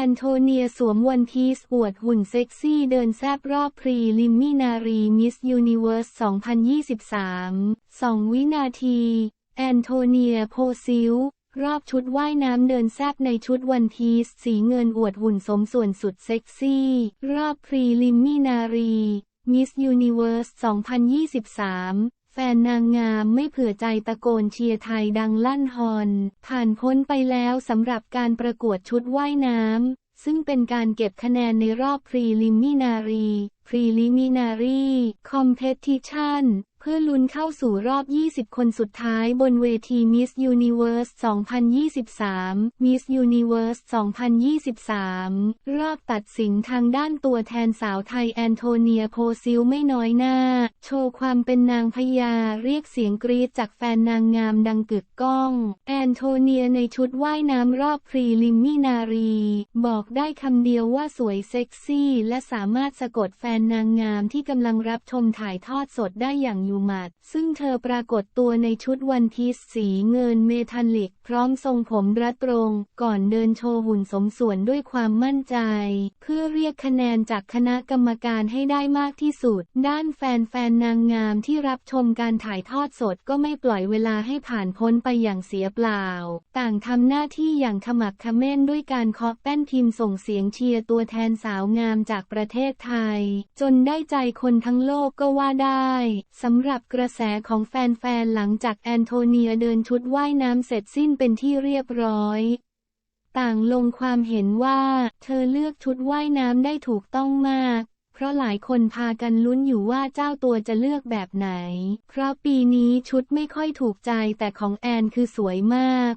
อนโทเนียสวมวันพีซอวดหุ่นเซ็กซี่เดินแซบรอบพรีลิมมินารีมิสยูนิเวิร์ส 2023 2 วินาที แอนโทเนียโพซิลรอบชุดว่ายน้ำเดินแซบในชุดวันพีซสีเงินอวดหุ่นสมส่วนสุดเซ็กซี่ รอบพรีลิมมินารีมิสยูนิเวิร์ส 2023 แฟนนางงามไม่เผื่อใจตะโกนเชียร์ไทยดังลั่นฮอน ผ่านพ้นไปแล้วสำหรับการประกวดชุดว่ายน้ำ ซึ่งเป็นการเก็บคะแนนในรอบพรีลิมินารีพรีลิมินารีคอมเพติชัน เพื่อลุ้นเข้าสู่รอบ 20 คนสุดท้ายบนเวที Miss Universe 2023 Miss Universe 2023 รอบตัดสินทางด้านตัวแทนสาวไทยแอนโทเนียโพซิลไม่น้อยหน้า โชว์ความเป็นนางพญาเรียกเสียงกรี๊ดจากแฟนนางงามดังกึกก้อง แอนโทเนียในชุดว่ายน้ำรอบพรีลิมินารี บอกได้คำเดียวว่าสวยเซ็กซี่ และสามารถสะกดแฟนนางงามที่กำลังรับชมถ่ายทอดสดได้อย่างยูมัดซึ่งเธอปรากฏตัวในชุดวันพีซสีเงินเมทัลลิก พร้อมทรงผมรัดตรง ก่อนเดินโชว์หุ่นสมส่วนด้วยความมั่นใจ เพื่อเรียกคะแนนจากคณะกรรมการให้ได้มากที่สุด ด้านแฟนๆนางงามที่รับชมการถ่ายทอดสดก็ไม่ปล่อยเวลาให้ผ่านพ้นไปอย่างเสียเปล่า ต่างทำหน้าที่อย่างขมักขม้นด้วยการเคาะแป้นพิมพ์ส่งเสียงเชียร์ตัวแทนสาวงามจากประเทศไทย จนได้ใจคนทั้งโลกก็ว่าได้สำหรับกระแสของแฟนๆหลังจากแอนโทเนียเดินชุดว่ายน้ำเสร็จสิ้นเป็นที่เรียบร้อย ต่างลงความเห็นว่า เธอเลือกชุดว่ายน้ำได้ถูกต้องมาก เพราะหลายคนพากันลุ้นอยู่ว่าเจ้าตัวจะเลือกแบบไหน เพราะปีนี้ชุดไม่ค่อยถูกใจแต่ของแอนคือสวยมาก